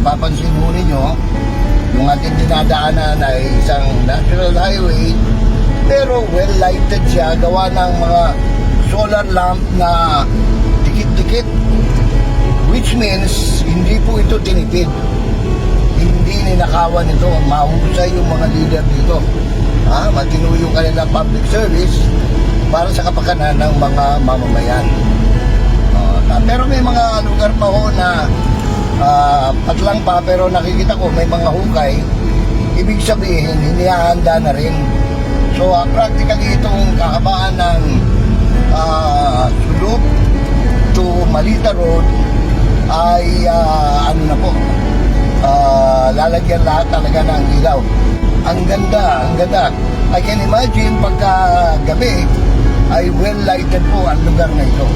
napapansin mo ninyo, yung ating dinadaanan ay isang national highway, pero well lighted siya, gawa ng mga solar lamp na dikit-dikit. Which means, hindi po ito tinipid. Hindi ninakawan ito. Mahusay yung mga leader dito. Ha? Matino yung kanilang public service para sa kapakanan ng mga mamamayan. Uh, pero may mga lugar pa ho na patlang pa pero nakikita ko may mga hukay. Ibig sabihin, hinihanda na rin. So, uh, practically itong kakabaan ng uh, Sulup to Malita Road ay ah, ano na po, ah, lalagyan lahat talaga ng ilaw. Ang ganda, ang ganda. I can imagine pagka gabi ay well lighted po ang lugar na ito.